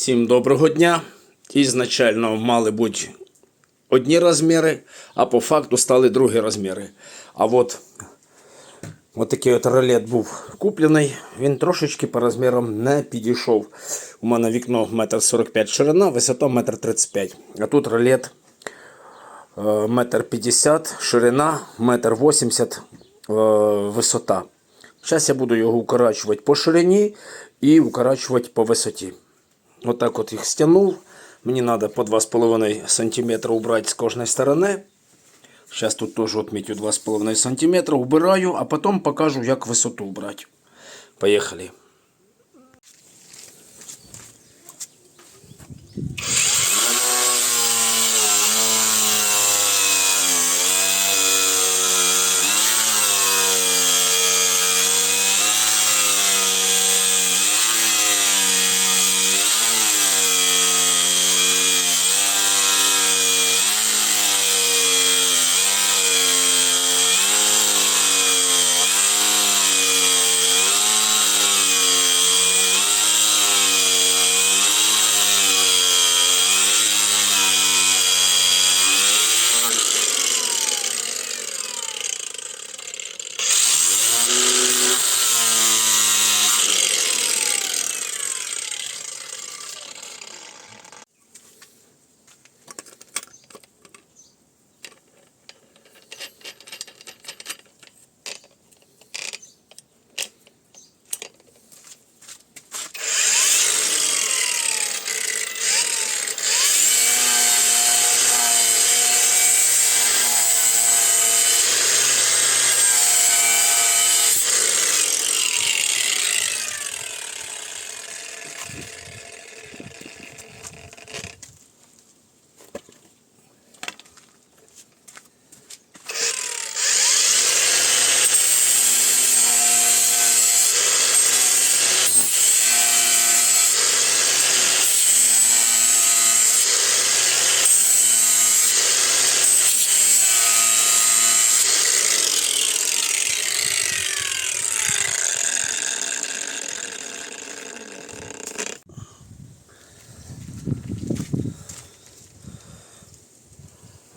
Всім доброго дня. Ізначально мали бути одні розміри, а по факту стали другі розміри. А от, от такий от ролет був куплений, він трошечки по розмірам не підійшов. У мене вікно 1,45 м ширина, висота 1,35 м. А тут ролет е, 1,50 м ширина, 1,80 м е, висота. Зараз я буду його укорачувати по ширині і укорачувати по висоті. Отак от їх стягнув. Мені треба по 2,5 см убрати з кожної сторони. Зараз тут теж отмітю 2,5 см. Убираю, а потім покажу, як висоту убрати. Поїхали.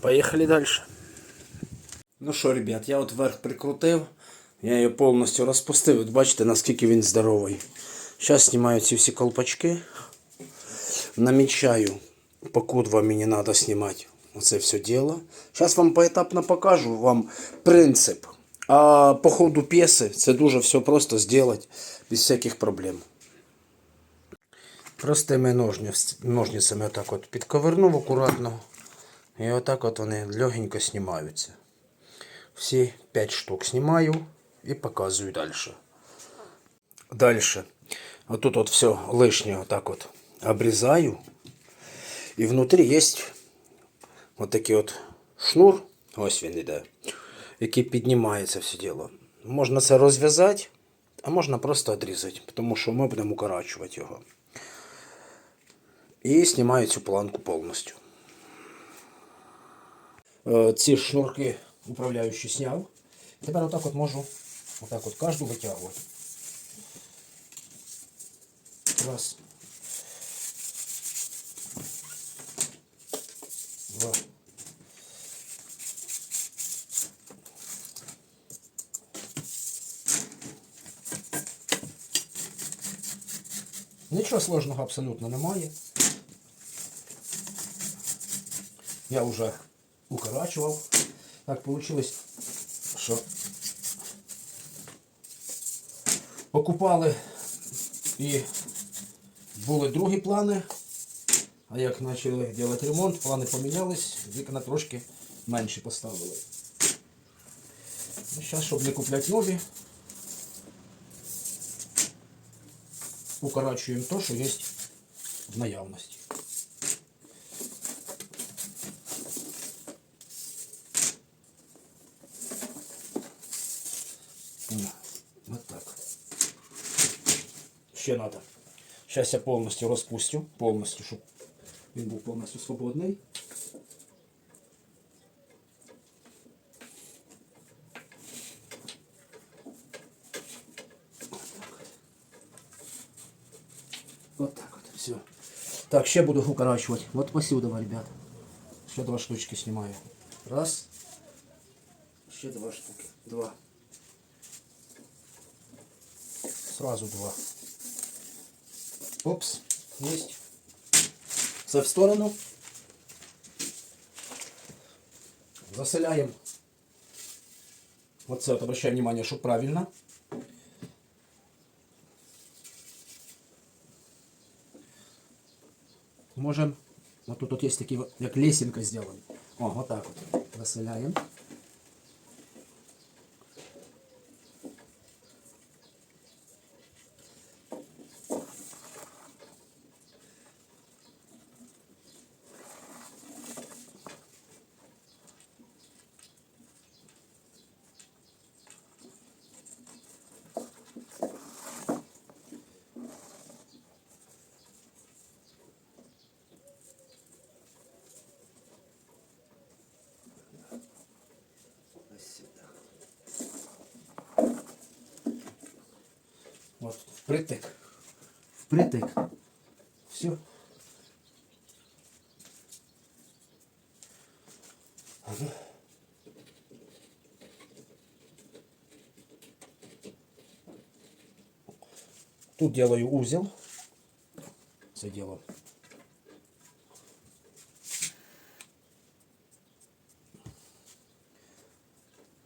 Поїхали далі. Ну що, ребят, я от верх прикрутив. Я її повністю розпустив. От бачите, наскільки він здоровий. Зараз знімаю ці всі колпачки. Намічаю, покуда вам мені треба знімати оце все діло. Зараз вам поетапно покажу вам принцип. А по ходу п'єси це дуже все просто зробити без всяких проблем. Простими ножницями отак от підковернув акуратно. І отак от вони легенько знімаються. Всі 5 штук знімаю і показую далі. Далі. Отут от все лишнє отак от обрізаю. І внутрі є от такий от шнур. Ось він іде. Який піднімає це все діло. Можна це розв'язати, а можна просто відрізати, тому що ми будемо укорачувати його. І знімаю цю планку повністю. Е, ці шнурки управляючі сняв. Тепер отак от можу отак от кожну витягувати. Раз. Два. Нічого сложного абсолютно немає. Я вже укорачував. Так вийшло, що покупали і були другі плани. А як почали робити ремонт, плани помінялись, вікна трошки менше поставили. Ну, Зараз, щоб не купляти нові, укорачуємо те, що є в наявності. Ще надо. Сейчас я повністю розпустю, повністю, щоб він був повністю свободний. Вот так вот, все. Так, ще буду укорачивать. Вот посюда, ребят. Ще два штучки снимаю. Раз. Ще два штуки. Два. Сразу два. Опс. Есть. Це в сторону. Заселяем. Вот это, обращай внимание, что правильно. Можем, вот тут вот есть такие, вот, как лесенка сделан. О, вот так вот. Заселяем. Впритик. Впритик. Все. Ага. Тут делаю узел. Це дело.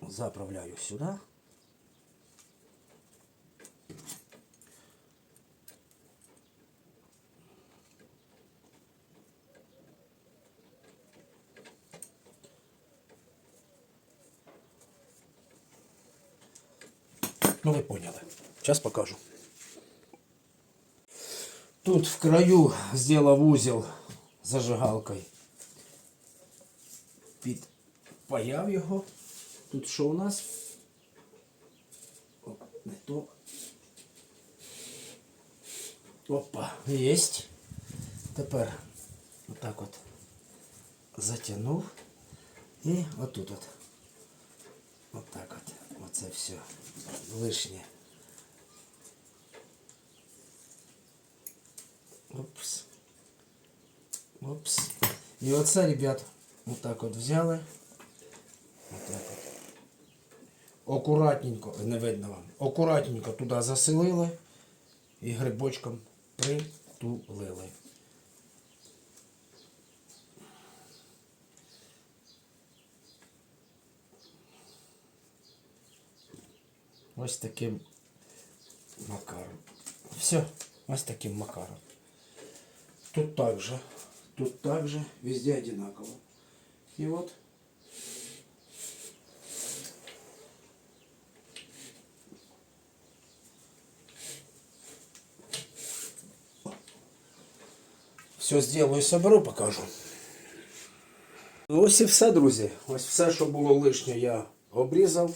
Заправляю сюда. Ну, ви поняли. Сейчас покажу. Тут в краю сделал узел зажигалкой. Підпаяв його. Тут що у нас? О, не то. Опа, єсть. Тепер отак от затягнув. І отут от. Отак от. Оце все лишнє. Опс. Опс. І оце, ребят, отак от взяли. Отак от. Акуратненько, не видно вам. Акуратненько туди заселили і грибочком притулили. Ось таким макаром. Все, ось таким макаром. Тут также, тут также, везде одинаково. И вот Все сделаю, соберу, покажу. Ну, Ось і все, друзі. Ось все, що було лишнє, я обрізав.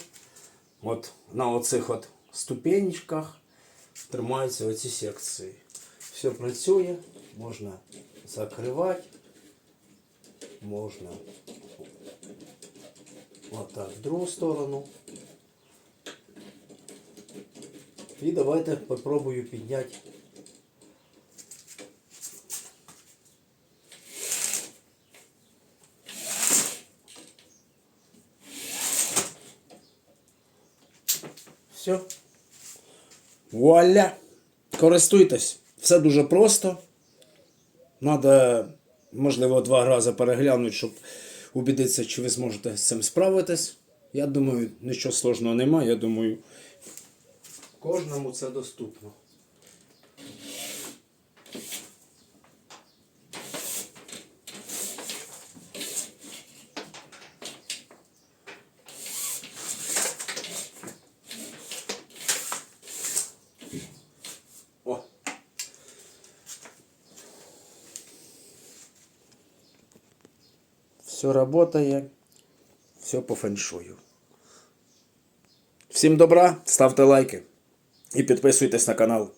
От на оцих от ступенечках тримаються оці секції. Все працює, можна закривати, можна отак в другу сторону. І давайте попробую підняти Все. Вуаля! Користуйтесь. Все дуже просто. Надо, можливо, два рази переглянути, щоб убідитися, чи ви зможете з цим справитись. Я думаю, нічого сложного немає. Я думаю, кожному це доступно. Все работає, все по феншую. Всім добра, ставте лайки і підписуйтесь на канал.